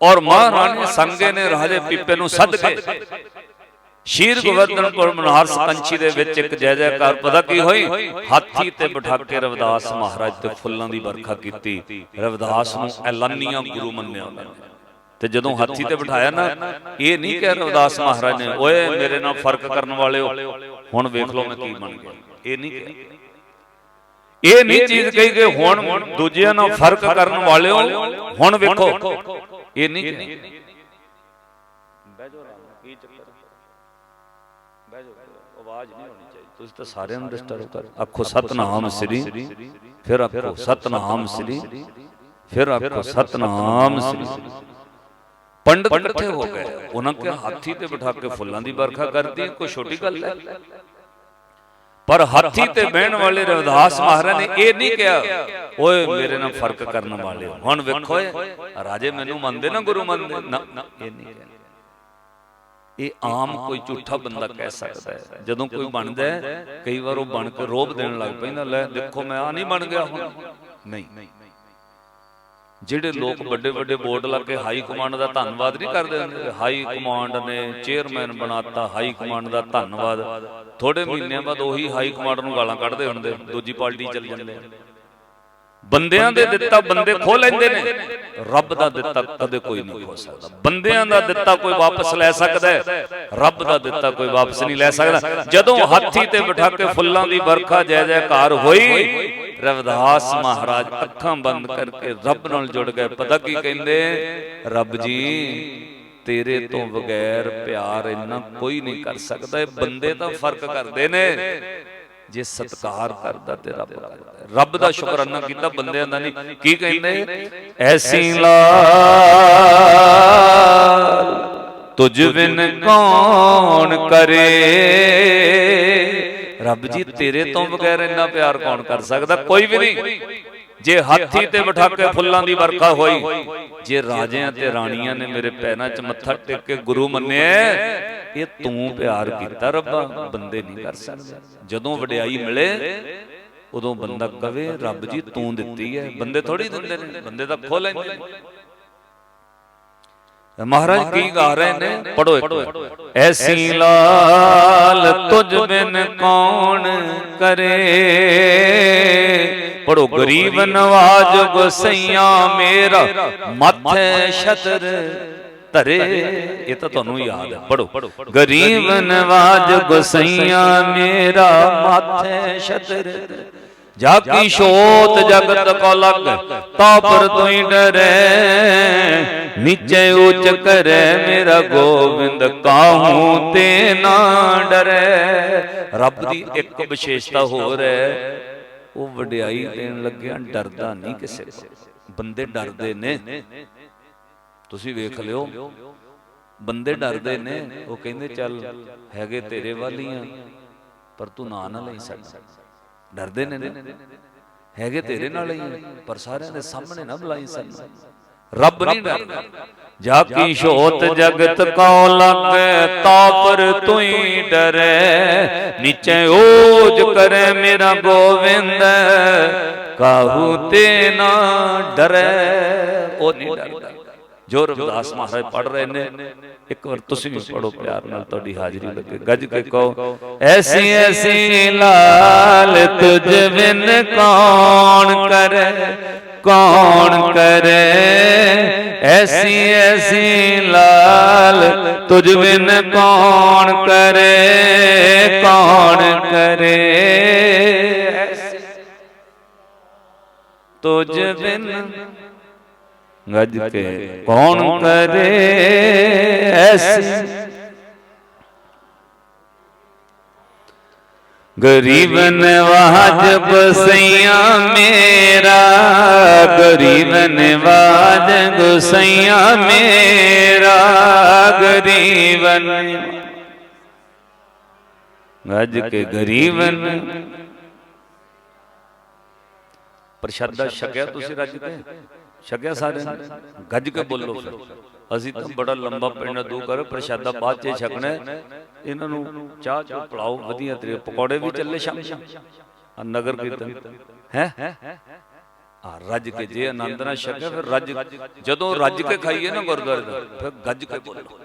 ਔਰ ਮਹਾਰਾਣੀ ਸੰਗੇ ਨੇ ਰਾਜੇ ਪੀਪੇ ਨੂੰ ਸੱਦ ਕੇ ਸ਼ੀਰ ਗੋਵਰਧਨਪੁਰ ਮਨਹਾਰਸ ਪੰਛੀ ਦੇ ਵਿੱਚ ਇੱਕ ਜੈ ਜੈਕਾਰ ਪਤਾ ਕੀ ਹੋਈ? ਹਾਥੀ ਤੇ ਬਿਠਾ ਕੇ ਰਵਿਦਾਸ ਮਹਾਰਾਜ ਤੇ ਫੁੱਲਾਂ ਦੀ ਵਰਖਾ ਕੀਤੀ। ਰਵਿਦਾਸ ਨੂੰ ਐਲਾਨੀਆਂ ਗੁਰੂ ਮੰਨਿਆ ਉਹਨਾਂ ਨੇ ਤੇ ਜਦੋਂ ਹਾਥੀ ਤੇ ਬਿਠਾਇਆ ਨਾ ਇਹ ਨਹੀਂ ਕਿ ਰਵਿਦਾਸ ਮਹਾਰਾਜ ਨੇ ਓਏ ਮੇਰੇ ਨਾਲ ਫ਼ਰਕ ਕਰਨ ਵਾਲਿਓ। ਹੁਣ ਵੇਖ ਲਓ ਮੈਂ ਕੀ ਬਣ ਗਿਆ ਇਹ ਨਹੀਂ ਕਿਹਾ ਇਹ ਨਹੀਂ ਚੀਜ਼ ਕਹੀ ਕਿ ਹੁਣ ਦੂਜਿਆਂ ਨਾਲ ਫ਼ਰਕ ਕਰਨ ਵਾਲਿਓ ਹੁਣ ਵੇਖੋ ਇਹ ਨਹੀਂ ਬਹਿ ਜਾਓ ਨਾਲ, ਕੀ ਚੱਕਰ? ਬਹਿ ਜਾਓ ਆਵਾਜ਼ ਨਹੀਂ ਹੋਣੀ ਚਾਹੀਦੀ। ਤੁਸੀਂ ਤਾਂ ਸਾਰਿਆਂ ਨੂੰ ਡਿਸਟਰਬ ਕਰ ਆਖੋ ਸਤਨਾਮ ਸ੍ਰੀ। ਫਿਰ ਆਖੋ ਸਤਨਾਮ ਸ੍ਰੀ। ਫਿਰ ਆਖੋ ਸਤਨਾਮ ਸ੍ਰੀ। ਪੰਡਤ ਇਕੱਠੇ ਹੋ ਗਏ। ਉਹਨਾਂ ਕੇ ਹਾਥੀ ਤੇ ਬਿਠਾ ਕੇ ਫੁੱਲਾਂ ਦੀ ਵਰਖਾ ਕਰਦੀ ਕੋਈ ਛੋਟੀ ਗੱਲ ਹੈ? ਪਰ ਹਾਥੀ ਤੇ ਬਹਿਣ ਵਾਲੇ ਰਵਿਦਾਸ ਮਹਾਰਾਜ ਨੇ ਇਹ ਨਹੀਂ ਕਿਹਾ ਓਏ ਮੇਰੇ ਨਾਲ ਫ਼ਰਕ ਕਰਨ ਵਾਲੇ। ਹੁਣ ਵੇਖੋ ਰਾਜੇ ਮੈਨੂੰ ਮੰਨਦੇ ਨਾ ਗੁਰੂ ਮੰਨਦੇ ਨਾ ਨਾ, ਇਹ ਨਹੀਂ ਕਿਹਾ। ਇਹ ਆਮ ਕੋਈ ਝੂਠਾ ਬੰਦਾ ਕਹਿ ਸਕਦਾ ਹੈ। ਜਦੋਂ ਕੋਈ ਬਣਦਾ ਹੈ ਕਈ ਵਾਰ ਉਹ ਬਣ ਕੇ ਰੋਬ ਦੇਣ ਲੱਗ ਪੈਂਦਾ ਲੈ ਦੇਖੋ ਮੈਂ ਆ ਨਹੀਂ ਬਣ ਗਿਆ ਹੁਣ। ਨਹੀਂ। ਜਿਹੜੇ ਲੋਕ ਵੱਡੇ ਵੱਡੇ ਬੋਰਡ ਲਾ ਕੇ ਹਾਈ ਕਮਾਂਡ ਦਾ ਧੰਨਵਾਦ ਨਹੀਂ ਕਰਦੇ ਹੁੰਦੇ ਹਾਈ ਕਮਾਂਡ ਨੇ ਚੇਅਰਮੈਨ ਬਣਾਤਾ ਹਾਈ ਕਮਾਂਡ ਦਾ ਧੰਨਵਾਦ। ਥੋੜੇ ਮਹੀਨਿਆਂ ਬਾਅਦ ਉਹੀ ਹਾਈ ਕਮਾਂਡ ਨੂੰ ਗਾਲਾਂ ਕੱਢਦੇ ਹੁੰਦੇ ਦੂਜੀ ਪਾਰਟੀ ਚੱਲ ਜਾਂਦੇ ਬੰਦਿਆਂ ਦੇ ਦਿੱਤਾ ਬੰਦੇ ਖੋ ਲੈਂਦੇ ਨੇ। ਰੱਬ ਦਾ ਦਿੱਤਾ ਕਦੇ ਕੋਈ ਨਹੀਂ ਖੋ ਸਕਦਾ। ਬੰਦਿਆਂ ਦਾ ਦਿੱਤਾ ਕੋਈ ਵਾਪਸ ਲੈ ਸਕਦਾ ਹੈ। ਰੱਬ ਦਾ ਦਿੱਤਾ ਕੋਈ ਵਾਪਸ ਨਹੀਂ ਲੈ ਸਕਦਾ। ਜਦੋਂ ਹਾਥੀ ਤੇ ਬਿਠਾ ਕੇ ਫੁੱਲਾਂ ਦੀ ਵਰਖਾ ਜੈ ਜੈਕਾਰ ਹੋਈ ਰਵਿਦਾਸ ਮਹਾਰਾਜ ਅੱਖਾਂ ਬੰਦ ਕਰਕੇ ਰੱਬ ਨਾਲ ਜੁੜ ਗਏ। ਪਤਾ ਕੀ ਕਹਿੰਦੇ? ਰੱਬ ਜੀ, ਤੇਰੇ ਤੋਂ ਬਗੈਰ ਪਿਆਰ ਇੰਨਾ ਕੋਈ ਨਹੀਂ ਕਰ ਸਕਦਾ। ਇਹ ਬੰਦੇ ਤਾਂ ਫ਼ਰਕ ਕਰਦੇ ਨੇ। ਜੇ ਸਤਕਾਰ ਕਰਦਾ ਤੇ ਰੱਬ ਕਰਦਾ। ਰੱਬ ਦਾ ਸ਼ੁਕਰਾਨਾ ਕੀਤਾ, ਬੰਦਿਆਂ ਦਾ ਨਹੀਂ। ਕੀ ਕਹਿੰਦੇ? ਐਸੀ ਲਾਲ ਤੁਝ ਬਿਨ ਕੌਣ ਕਰੇ? ਰੱਬ ਜੀ ਤੇਰੇ ਤੋਂ ਬਗੈਰ ਇੰਨਾ ਪਿਆਰ ਕੌਣ ਕਰ ਸਕਦਾ? ਕੋਈ ਵੀ ਨਹੀਂ। ਜੇ ਹਾਥੀ ਤੇ ਬਿਠਾ ਕੇ ਫੁੱਲਾਂ ਦੀ ਵਰਖਾ ਹੋਈ ਜੇ ਰਾਜਿਆਂ ਤੇ ਰਾਣੀਆਂ ਨੇ ਮੇਰੇ ਪੈਰਾਂ 'ਚ ਮੱਥਾ ਟੇਕ ਕੇ ਗੁਰੂ ਮੰਨਿਆ। ਇਹ ਤੂੰ ਪਿਆਰ ਕੀਤਾ ਰੱਬਾ ਬੰਦੇ ਨਹੀਂ ਕਰ ਸਕਦੇ। ਜਦੋਂ ਵਡਿਆਈ ਮਿਲੇ ਉਦੋਂ ਬੰਦਾ ਕਵੇ ਰੱਬ ਜੀ ਤੂੰ ਦਿੱਤੀ ਹੈ। ਬੰਦੇ ਥੋੜੀ ਦਿੰਦੇ ਨੇ। ਬੰਦੇ ਤਾਂ ਖੋ ਲੈਂਦੇ ਨੇ। ਮਹਾਰਾਜ ਕੀ ਗਾ ਰਹੇ ਨੇ? ਪੜੋ ਇੱਕ। ਐਸੀ ਲਾਲ ਤੁਝ ਬਿਨ ਕੌਣ ਕਰੇ? ਪੜੋ ਗਰੀਬ ਨਵਾਜ ਗੁਸਈਆ ਮੇਰਾ ਮੱਥੇ ਛਤਰ ਧਰੇ। ਇਹ ਤਾਂ ਤੁਹਾਨੂੰ ਯਾਦ ਹੈ। ਪੜੋ ਗਰੀਬ ਨਵਾਜ ਗੁਸਈਆ ਮੇਰਾ ਮਾਥੇ ਛਤਰ ਜਾ ਕੀ ਸ਼ੋਤ ਜਗਤ ਕੋ ਲਗ ਤਾ ਪਰ ਤੋਈ ਡਰੇ। ਨੀਚੇ ਉੱਚ ਕਰੇ ਮੇਰਾ ਗੋਬਿੰਦ ਕਾਹੂ ਤੇ ਨਾ ਡਰੇ। ਰੱਬ ਦੀ ਇੱਕ ਵਿਸ਼ੇਸ਼ਤਾ ਹੋਰ ਹੈ ਉਹ ਵਡਿਆਈ ਦੇਣ ਲੱਗਿਆ ਡਰਦਾ ਨਹੀਂ ਕਿਸੇ ਕੋਲ। ਬੰਦੇ ਡਰਦੇ ਨੇ। ਤੁਸੀਂ ਵੇਖ ਲਿਓ। ਬੰਦੇ ਡਰਦੇ ਨੇ। ਉਹ ਕਹਿੰਦੇ ਚੱਲ ਹੈਗੇ ਤੇਰੇ ਵਾਲੀਆਂ ਪਰ ਤੂੰ ਨਾਂ ਨਾ ਲਈ ਸਕਦਾ ਡਰਦੇ ਨੇ ਨਾ। ਹੈਗੇ ਤੇਰੇ ਨਾਲ ਹੀ ਪਰ ਸਾਰਿਆਂ ਦੇ ਸਾਹਮਣੇ ਨਾ ਬੁਲਾਈ ਸਾਨੂੰ। ਰੱਬ ਨਹੀਂ ਡਰਦਾ। ਜਾ ਕੀ ਸ਼ੋਤ ਜਗਤ ਕੋ ਲੱਗੇ ਤਾ ਪਰ ਤੂੰ ਡਰੇ। ਨੀਚੇ ਓਜ ਕਰੇ ਮੇਰਾ ਗੋਵਿੰਦ। ਕਾਹੂ ਤੇ ਨਾ ਡਰੇ। ਉਹ ਨਹੀਂ ਡਰਦਾ। ਜੋ ਰਵਿਦਾਸ ਮਹਾਰਾਜ ਪੜ ਰਹੇ ਨੇ ਇੱਕ ਵਾਰ ਤੁਸੀਂ ਵੀ ਪੜੋ ਪਿਆਰ ਨਾਲ ਤੁਹਾਡੀ ਹਾਜ਼ਰੀ ਲੱਗੇ। ਗੱਜ ਕੇ ਕਹੋ ਐਸੀ ਐਸੀ ਲਾਲ ਤੁਝ ਬਿਨ ਕੌਣ ਕਰੇ ਕੌਣ ਕਰੇ? ਐਸੀ ਐਸੀ ਲਾਲ ਤੁਝ ਬਿਨ ਕੌਣ ਕਰੇ ਕੌਣ ਕਰੇ? ਤੁਝ ਬਿਨ ਗੱਜ ਕੇ ਕੌਣ ਕਰੇ ਐਸੀ ਗਰੀਬ ਨਵਾਜ ਬਸਈਆ ਮੇਰਾ ਗਰੀਬ ਨਵਾਜ ਗੁਸਈਆ ਮੇਰਾ ਗਰੀਬ ਗੱਜ ਕੇ ਗਰੀਬ ਪ੍ਰਸ਼ਾਦਾ ਛਕਿਆ ਤੁਸੀਂ ਰੱਜ ਕੇ? ਛਕਿਆ ਸਾਰੇ ਨੇ? ਗੱਜ ਕੇ ਬੋਲੋ ਫਿਰ। ਅਸੀਂ ਤਾਂ ਬੜਾ ਲੰਬਾ ਪਿੰਡ ਦੂ ਕਰ ਪ੍ਰਸ਼ਾਦਾ ਬਾਅਦ ਚ ਛਕਣਾ। ਇਹਨਾਂ ਨੂੰ ਚਾਹ ਚੋ ਪਲਾਓ ਵਧੀਆ ਤੇਰੇ ਪਕੌੜੇ ਵੀ ਚੱਲੇ ਸ਼ਾਮ ਸ਼ਾਮ ਆ ਨਗਰ ਕੀਰਤਨ। ਹੈ? ਆ ਰੱਜ ਕੇ ਜੇ ਆਨੰਦ ਨਾਲ ਛਕਿਆ ਫਿਰ ਰੱਜ ਜਦੋਂ ਰੱਜ ਕੇ ਖਾਈਏ ਨਾ ਗੁਰਦੁਆਰੇ ਦਾ ਫਿਰ ਗੱਜ ਕੇ ਬੋਲੋ।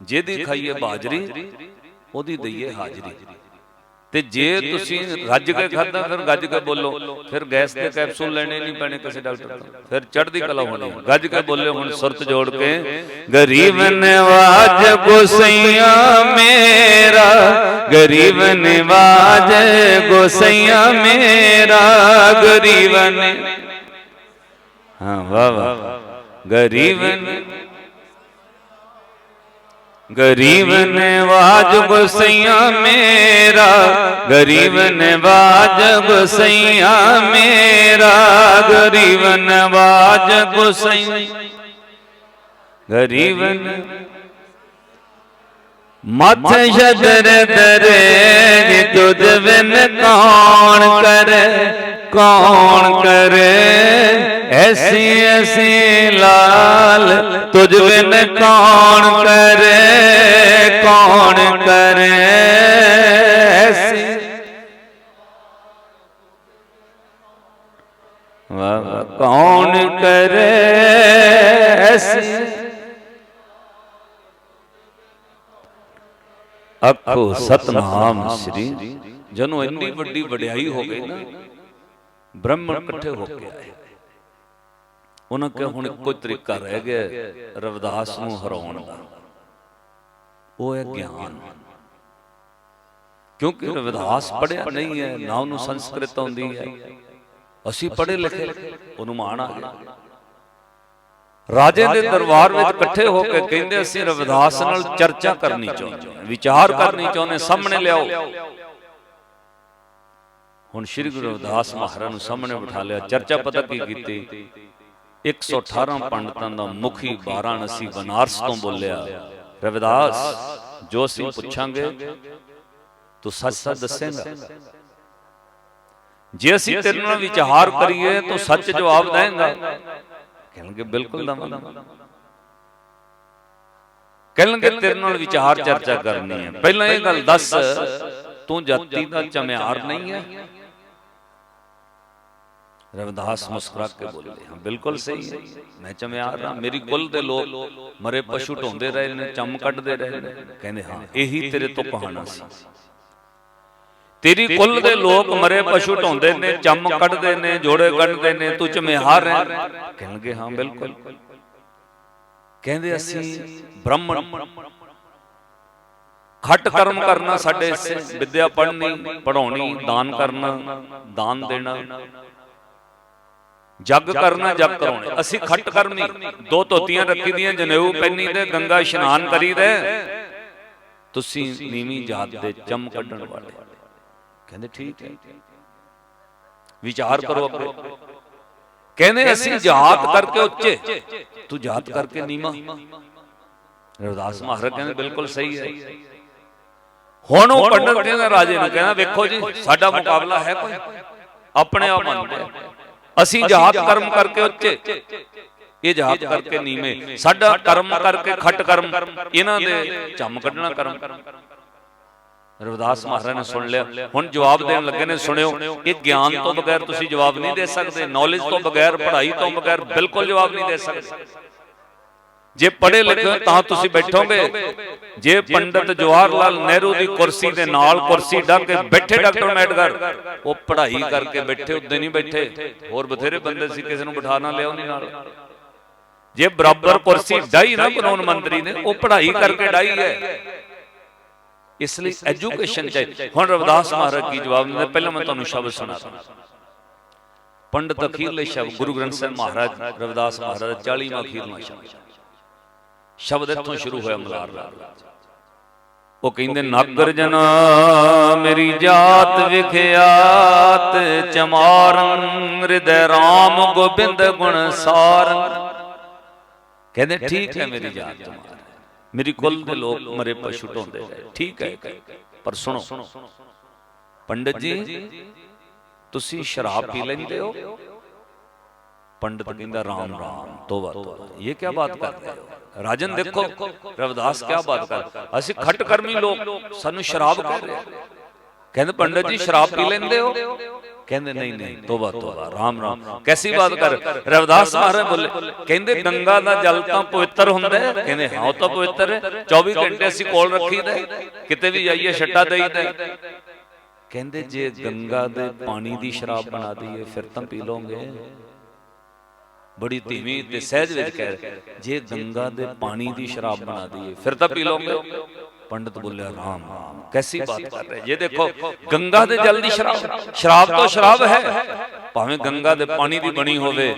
ਜਿਹਦੀ ਖਾਈਏ ਬਾਜਰੀ ਉਹਦੀ ਦਈਏ ਹਾਜ਼ਰੀ। ਤੇ ਜੇ ਤੁਸੀਂ ਰੱਜ ਕੇ ਖਾਦਾ ਫਿਰ ਗੱਜ ਕੇ ਬੋਲੋ। ਫਿਰ ਗੈਸ ਦੇ ਕੈਪਸੂਲ ਲੈਣੇ ਨਹੀਂ ਪੈਣੇ ਕਿਸੇ ਡਾਕਟਰ ਤੋਂ। ਫਿਰ ਚੜ੍ਹਦੀ ਕਲਾ ਹੋਣੀ। ਗੱਜ ਕੇ ਬੋਲੇ ਹੁਣ ਸੁਰਤ ਜੋੜ ਕੇ। ਗਰੀਬ ਨਵਾਜ ਗੁਸਈਆ ਮੇਰਾ। ਗਰੀਬ ਨਵਾਜ ਗੁਸਈਆ ਮੇਰਾ। ਗਰੀਬ ਨੇ। ਹਾਂ ਵਾਹ ਵਾਹ। ਗਰੀਬ ਨੇ गरीब नवाज गुसैया मेरा गरीब नवाज गुसैया मेरा गरीब नवाज गुसैया गरीब न- मथ शदर दरे तुझ बिन कौन करे कौन करे ऐसी ऐसी लाल तुझ बिन कौन करे ਆਖੋ ਸਤਨਾਮ ਸ੍ਰੀ। ਜਨੂੰ ਇੰਨੀ ਵੱਡੀ ਵਡਿਆਈ ਹੋ ਗਈ ਨਾ ਬ੍ਰਹਮਣ ਇਕੱਠੇ ਹੋ ਕੇ ਆਏ। ਉਹਨਾਂ ਕਿਹਾ ਹੁਣ ਹੀ ਤਰੀਕਾ ਰਹਿ ਗਿਆ ਰਵਿਦਾਸ ਨੂੰ ਹਰਾਉਣ ਦਾ। ਉਹ ਹੈ ਗਿਆਨ। ਕਿਉਂਕਿ ਰਵਿਦਾਸ ਪੜਿਆ ਨਹੀਂ ਹੈ ਨਾ ਉਹਨੂੰ ਸੰਸਕ੍ਰਿਤ ਆਉਂਦੀ ਹੈ। ਅਸੀਂ ਪੜ੍ਹੇ ਲਿਖੇ ਉਹਨੂੰ ਮਾਣ ਆ ਗਿਆ। ਰਾਜੇ ਦੇ ਦਰਬਾਰ ਵਿੱਚ ਇਕੱਠੇ ਹੋ ਕੇ ਕਹਿੰਦੇ ਅਸੀਂ ਰਵਿਦਾਸ ਨਾਲ ਚਰਚਾ ਕਰਨੀ ਚਾਹੁੰਦੇ ਹਾਂ ਵਿਚਾਰ ਕਰਨੀ ਚਾਹੁੰਦੇ ਸਾਹਮਣੇ ਲਿਆਓ। ਹੁਣ ਸ੍ਰੀ ਗੁਰੂ ਰਵਿਦਾਸ ਮਹਾਰਾਜ ਨੂੰ ਸਾਹਮਣੇ ਬਿਠਾ ਲਿਆ ਚਰਚਾ ਪਤਾ ਕੀ ਕੀਤੀ? 118 ਪੰਡਤਾਂ ਦਾ ਮੁਖੀ ਵਾਰਾਣਸੀ ਬਨਾਰਸ ਤੋਂ ਬੋਲਿਆ ਰਵਿਦਾਸ ਜੋ ਅਸੀਂ ਪੁੱਛਾਂਗੇ ਤੂੰ ਸੱਚ ਸੱਚ ਦੱਸੇਂਗਾ। ਜੇ ਅਸੀਂ ਤੇਰੇ ਨਾਲ ਵਿਚਾਰ ਕਰੀਏ ਤਾਂ ਸੱਚ ਜਵਾਬ ਦੇਂਗਾ। ਕਹਿਣਗੇ, ਬਿਲਕੁਲ ਦਵਾਂਗਾ ਕਹਿਣਗੇ, ਤੇਰੇ ਨਾਲ ਵਿਚਾਰ ਚਰਚਾ ਕਰਨੀ ਹੈ। ਪਹਿਲਾਂ ਇਹ ਗੱਲ ਦੱਸ, ਤੂੰ ਜਾਤੀ ਦਾ ਚਮਿਆਰ ਨਹੀਂ ਹੈ। ਰਵਿਦਾਸ ਮੁਸਕਰਾ ਕੇ ਬੋਲੇ, ਹਾਂ, ਬਿਲਕੁਲ ਸਹੀ ਹੈ। ਮੈਂ ਚਮਿਆਰ ਹਾਂ, ਮੇਰੀ ਕੁੱਲ ਦੇ ਲੋਕ ਮਰੇ ਪਸ਼ੂ ਢੋਂਦੇ ਰਹੇ ਨੇ, ਚਮ ਕੱਢਦੇ ਰਹੇ ਨੇ। ਕਹਿੰਦੇ, ਹਾਂ, ਇਹੀ ਤੇਰੇ ਤੋਂ ਕਹਾਣਾ ਸੀ। ਤੇਰੀ ਕੁੱਲ ਦੇ ਲੋਕ ਮਰੇ ਪਸ਼ੂ ਢੋਂਦੇ ਨੇ ਚਮ ਕੱਢਦੇ ਨੇ ਜੋੜੇ ਕੱਢਦੇ ਨੇ ਤੂੰ ਚਮਿਹਾਰ ਹੈ ਕਹਿਣਗੇ ਹਾਂ ਬਿਲਕੁਲ। ਕਹਿੰਦੇ ਅਸੀਂ ਬ੍ਰਾਹਮਣ। ਖੱਟ ਕਰਮ ਕਰਨਾ ਸਾਡੇ ਵਿਦਿਆ ਪੜ੍ਹਨੀ ਪੜਾਉਣੀ ਦਾਨ ਕਰਨਾ ਦਾਨ ਦੇਣਾ। ਜੱਗ ਕਰਨਾ ਜੱਗ ਕਰਾਉਣੇ। ਅਸੀਂ ਖੱਟ ਕਰਮੀ ਦੋ ਧੋਤੀਆਂ ਰੱਖੀ ਦੀਆਂ ਜਨੇਊ ਪੈਣੀ ਤੇ ਗੰਗਾ ਇਸ਼ਨਾਨ ਕਰੀਦੇ ਤੁਸੀਂ ਨੀਵੀਂ ਜਾਤ ਦੇ ਚਮ ਕੱਢਣ ਵਾਲੇ। ਕਹਿੰਦੇ ਠੀਕ ਹੈ। ਵਿਚਾਰ ਕਰੋ ਅੱਗੇ ਕਹਿੰਦੇ ਅਸੀਂ ਜਾਤ ਕਰਕੇ ਉੱਚੇ। ਤੂੰ ਜਾਤ ਕਰਕੇ ਨੀਵਾ। ਰਵਿਦਾਸ ਮਹਾਰਾਜ ਕਹਿੰਦੇ ਬਿਲਕੁਲ ਸਹੀ ਹੈ। ਹੁਣ ਉਹ ਪੰਡਤ ਕਹਿੰਦਾ ਰਾਜੇ ਨੂੰ ਕਹਿੰਦਾ ਵੇਖੋ ਜੀ ਸਾਡਾ ਮੁਕਾਬਲਾ ਹੈ ਕੋਈ? ਆਪਣੇ ਆਪ ਮੰਨਦੇ। ਅਸੀਂ ਜਾਤ ਕਰਮ ਕਰਕੇ ਉੱਚੇ। ਇਹ ਜਾਤ ਕਰਕੇ ਨੀਵੇਂ। ਸਾਡਾ ਕਰਮ ਕਰਕੇ ਖੱਟ ਕਰਮ। ਇਹਨਾਂ ਦੇ ਚੰਮ ਕੱਢਣਾ ਕਰਮ। ਰਵਿਦਾਸ ਮਹਾਰਾਜ ਨੇ ਸੁਣ ਲਿਆ। ਹੁਣ ਜਵਾਬ ਦੇਣ ਲੱਗੇ ਨੇ ਸੁਣਿਓ ਇਹ ਗਿਆਨ ਤੋਂ ਬਗੈਰ ਤੁਸੀਂ ਜਵਾਬ ਨਹੀਂ ਦੇ ਸਕਦੇ ਨੌਲੇਜ ਤੋਂ ਬਗੈਰ ਪੜ੍ਹਾਈ ਤੋਂ ਬਗੈਰ ਬਿਲਕੁਲ ਜਵਾਬ ਨਹੀਂ ਦੇ ਸਕਦੇ। ਜੇ ਪੜ੍ਹੇ ਲਿਖੇ ਤਾਂ ਤੁਸੀਂ ਬੈਠੋਗੇ। ਜੇ ਪੰਡਤ ਜਵਾਹਰ ਲਾਲ ਨਹਿਰੂ ਦੀ ਕੁਰਸੀ ਦੇ ਨਾਲ ਕੁਰਸੀ ਢਾ ਕੇ ਬੈਠੇ ਡਾਕਟਰ ਅੰਬੇਡਕਰ ਉਹ ਪੜ੍ਹਾਈ ਕਰਕੇ ਬੈਠੇ ਉੱਤੇ ਨਹੀਂ ਬੈਠੇ। ਹੋਰ ਬਥੇਰੇ ਬੰਦੇ ਸੀ ਕਿਸੇ ਨੂੰ ਬਿਠਾ ਨਾ ਲਿਆਓ ਨਹੀਂ ਨਾਲ। ਜੇ ਬਰਾਬਰ ਕੁਰਸੀ ਡਾਈ ਨਾ ਕਾਨੂੰਨ ਮੰਤਰੀ ਨੇ ਉਹ ਪੜ੍ਹਾਈ ਕਰਕੇ ਡਾਈ ਹੈ ਇਸ ਲਈ ਐਜੂਕੇਸ਼ਨ ਚਾਹੀਦੀ। ਹੁਣ ਰਵਿਦਾਸ ਮਹਾਰਾਜ ਕੀ ਜਵਾਬ ਦਿੰਦੇ? ਪਹਿਲਾਂ ਮੈਂ ਤੁਹਾਨੂੰ ਸ਼ਬਦ ਸੁਣਾਤਾ। ਪੰਡਤ ਅਖੀਰਲੇ ਸ਼ਬਦ ਗੁਰੂ ਗ੍ਰੰਥ ਸਾਹਿਬ ਮਹਾਰਾਜ ਰਵਿਦਾਸ ਮਹਾਰਾਜ 40ਵਾਂ ਅਖੀਰਲਾ ਸ਼ਬਦ ਸ਼ਬਦ ਇੱਥੋਂ ਸ਼ੁਰੂ ਹੋਇਆ ਮਲਾਰ ਦਾ। ਉਹ ਕਹਿੰਦੇ ਨਾਗਰ ਜਨਾ ਮੇਰੀ ਜਾਤ ਵਿਖਿਆਤ ਚਮਾਰਨ ਹਿਰਦੈ RAM ਗੋਬਿੰਦ ਗੁਣ ਸਾਰਨ ਕਹਿੰਦੇ ਠੀਕ ਹੈ ਮੇਰੀ ਜਾਤ। ਚਮਾਰ। ਮੇਰੀ ਕੁੱਲ ਦੇ ਲੋਕ ਮਰੇ ਪਸ਼ੂ ਢੋਂਦੇ ਰਹੇ। ਠੀਕ ਹੈ। ਪਰ ਸੁਣੋ, ਪੰਡਤ ਜੀ, ਤੁਸੀਂ ਸ਼ਰਾਬ ਪੀ ਲੈਂਦੇ ਹੋ? ਪੰਡਤ ਕਹਿੰਦਾ, ਰਾਮ ਰਾਮ ਤੋਬਾ ਤੋਬਾ ਇਹ ਕੀ ਬਾਤ ਕਰ ਰਹੇ ਹੋ? ਰਾਜਨ ਦੇਖੋ, ਰਵਿਦਾਸ ਕੀ ਬਾਤ ਕਰ ਅਸੀਂ ਖੱਟ ਕਰਮੀ ਲੋਕ, ਸਾਨੂੰ ਸ਼ਰਾਬ ਕਹਿ ਕਹਿੰਦੇ, ਪੰਡਤ ਜੀ, ਸ਼ਰਾਬ ਪੀ ਲੈਂਦੇ ਹੋ? ਕਹਿੰਦੇ ਨਹੀਂ ਨਹੀਂ ਤੋਬਾ ਤੋਬਾ ਰਾਮ ਰਾਮ। ਕੈਸੀ ਬਾਤ ਕਰ? ਰਵਿਦਾਸ ਮਹਾਰਾਜ ਬੋਲੇ ਕਹਿੰਦੇ ਗੰਗਾ ਦਾ ਜਲ ਤਾਂ ਪਵਿੱਤਰ ਹੁੰਦਾ ਹੈ। ਕਹਿੰਦੇ ਹਾਂ। ਉਹ ਤਾਂ ਪਵਿੱਤਰ ਹੈ। 24 ਘੰਟੇ ਅਸੀਂ ਕੋਲ ਰੱਖੀਦਾ। ਕਿਤੇ ਵੀ ਜਾਈਏ ਛੱਟਾ ਦੇਈਦਾ। ਕਹਿੰਦੇ ਜੇ ਗੰਗਾ ਦੇ ਪਾਣੀ ਦੀ ਸ਼ਰਾਬ ਬਣਾ ਦਈਏ ਫਿਰ ਤਾਂ ਪੀ ਲਓਗੇ। ਬੜੀ ਧੀਮੀ ਤੇ ਸਹਿਜ ਵਿੱਚ ਕਹਿ ਰਿਹਾ, ਜੇ ਗੰਗਾ ਦੇ ਪਾਣੀ ਦੀ ਸ਼ਰਾਬ ਬਣਾ ਦਈਏ ਫਿਰ ਤਾਂ ਪੀ ਲਓਗੇ। ਪੰਡਤ ਬੋਲਿਆ ਰਾਮ ਰਾਮ ਕੈਸੀ ਬਾਤ ਕਰ ਰਹੇ ਜੇ ਦੇਖੋ ਗੰਗਾ ਦੇ ਜਲ ਦੀ ਸ਼ਰਾਬ ਸ਼ਰਾਬ ਤੋਂ ਸ਼ਰਾਬ ਹੈ। ਭਾਵੇਂ ਗੰਗਾ ਦੇ ਪਾਣੀ ਦੀ ਬਣੀ ਹੋਵੇ।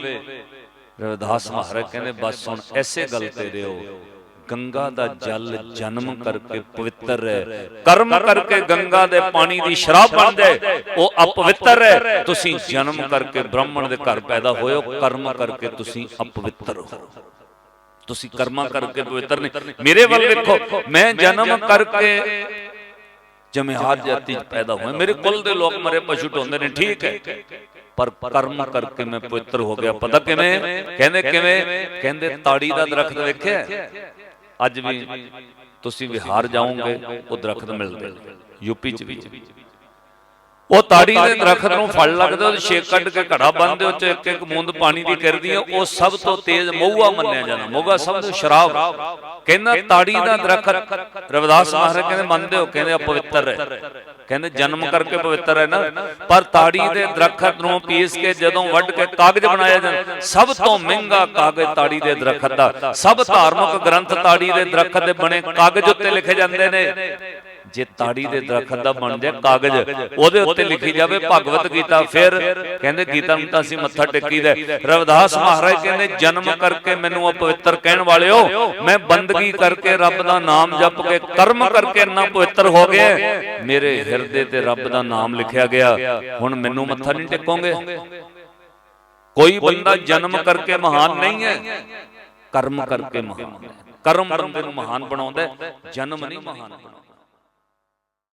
ਰਵਿਦਾਸ ਮਹਾਰਾਜ ਕਹਿੰਦੇ ਬਸ ਹੁਣ ਐਸੇ ਗੱਲ ਤੇ ਰਿਓ। ਗੰਗਾ ਦਾ ਜਲ ਜਨਮ ਕਰਕੇ ਪਵਿੱਤਰ ਹੈ। ਕਰਮ ਕਰਕੇ ਗੰਗਾ ਦੇ ਪਾਣੀ ਦੀ ਸ਼ਰਾਬ ਬਣ ਜਾਏ ਉਹ ਅਪਵਿੱਤਰ ਹੈ। ਤੁਸੀਂ ਜਨਮ ਕਰਕੇ ਬ੍ਰਾਹਮਣ ਦੇ ਘਰ ਪੈਦਾ ਹੋਏ ਹੋ। ਕਰਮ ਕਰਕੇ ਤੁਸੀਂ ਅਪਵਿੱਤਰ ਹੋ। ਤੁਸੀਂ ਕਰਮਾਂ ਕਰਕੇ ਪਵਿੱਤਰ ਨਹੀਂ ਮੇਰੇ ਵੱਲ ਵੇਖੋ ਮੈਂ ਜਨਮ ਕਰਕੇ ਜਮਿਆਤ ਜਾਤੀ ਚ ਪੈਦਾ ਹੋਇਆ ਮੇਰੇ ਕੁੱਲ ਦੇ ਲੋਕ ਮਰੇ ਪਸ਼ੂ ਢੋਂਦੇ ਨੇ ਠੀਕ ਹੈ। ਪਰ ਕਰਮ ਕਰਕੇ ਮੈਂ ਪਵਿੱਤਰ ਹੋ ਗਿਆ। ਪਤਾ ਕਿਵੇਂ? ਕਹਿੰਦੇ ਕਿਵੇਂ? ਕਹਿੰਦੇ ਤਾੜੀ ਦਾ ਦਰਖਤ ਵੇਖਿਆ? ਅੱਜ ਵੀ ਤੁਸੀਂ ਵਿਹਾਰ ਜਾਓਗੇ ਉਹ ਦਰਖਤ ਮਿਲਦੇ ਯੂਪੀ ਚ ਵੀ। ਉਹ ਤਾੜੀ ਦੇ ਦਰਖਤ ਨੂੰ ਫਲ ਲੱਗਦਾ ਉਹ ਛੇਕ ਕੱਢ ਕੇ ਘੜਾ ਬੰਨਦੇ ਉਹ ਚ ਇੱਕ ਇੱਕ ਬੂੰਦ ਪਾਣੀ ਦੀ ਗਿਰਦੀ ਹੈ ਉਹ ਸਭ ਤੋਂ ਤੇਜ਼ ਮਹੂਆ ਮੰਨਿਆ ਜਾਂਦਾ ਮੋਗਾ ਸਭ ਤੋਂ ਸ਼ਰਾਬ। ਕਹਿੰਦਾ ਤਾੜੀ ਦਾ ਦਰਖਤ ਰਵਿਦਾਸ ਮਹਾਰਾਜ ਕਹਿੰਦੇ ਮੰਨਦੇ ਹੋ ਕਹਿੰਦੇ ਅਪਵਿੱਤਰ ਹੈ। ਕਹਿੰਦੇ ਜਨਮ ਕਰਕੇ ਪਵਿੱਤਰ ਹੈ ਨਾ ਪਰ ਤਾੜੀ ਦੇ ਦਰਖਤ ਨੂੰ ਪੀਸ ਕੇ ਜਦੋਂ ਵੱਢ ਕੇ ਕਾਗਜ਼ ਬਣਾਇਆ ਜਾਂਦਾ ਸਭ ਤੋਂ ਮਹਿੰਗਾ ਕਾਗਜ਼ ਤਾੜੀ ਦੇ ਦਰਖਤ ਦਾ ਸਭ ਧਾਰਮਿਕ ਗ੍ਰੰਥ ਤਾੜੀ ਦੇ ਦਰਖਤ ਦੇ ਬਣੇ ਕਾਗਜ਼ ਉੱਤੇ ਲਿਖੇ ਜਾਂਦੇ ਨੇ। ਜੇ ਤਾੜੀ ਦੇ ਦਰਖਤ ਦਾ ਬਣ ਜਾਏ ਕਾਗਜ਼ ਉਹਦੇ ਉੱਤੇ ਲਿਖੀ ਜਾਵੇ ਭਗਵਤ ਗੀਤਾ। ਫਿਰ ਕਹਿੰਦੇ ਗੀਤਾ ਨੂੰ ਤਾਂ ਅਸੀਂ ਮੱਥਾ ਟੇਕੀਦਾ ਰਵਿਦਾਸ ਮਹਾਰਾਜ ਕਹਿੰਦੇ ਜਨਮ ਕਰਕੇ ਮੈਨੂੰ ਅਪਵਿੱਤਰ ਕਹਿਣ ਵਾਲਿਓ। ਮੈਂ ਬੰਦਗੀ ਕਰਕੇ ਰੱਬ ਦਾ ਨਾਮ ਜਪ ਕੇ ਕਰਮ ਕਰਕੇ ਇੰਨਾ ਪਵਿੱਤਰ ਹੋ ਗਿਆ ਮੇਰੇ ਹਿਰਦੇ ਤੇ ਰੱਬ ਦਾ ਨਾਮ ਲਿਖਿਆ ਗਿਆ। ਹੁਣ ਮੈਨੂੰ ਮੱਥਾ ਨਹੀਂ ਟੇਕੋਗੇ। ਕੋਈ ਬੰਦਾ ਜਨਮ ਕਰਕੇ ਮਹਾਨ ਨਹੀਂ ਹੈ। ਕਰਮ ਕਰਕੇ ਮਹਾਨ ਹੈ। ਕਰਮ ਬੰਦੇ ਨੂੰ ਮਹਾਨ ਬਣਾਉਂਦਾ ਜਨਮ ਨਹੀਂ ਮਹਾਨ ਬਣਾਉਂਦਾ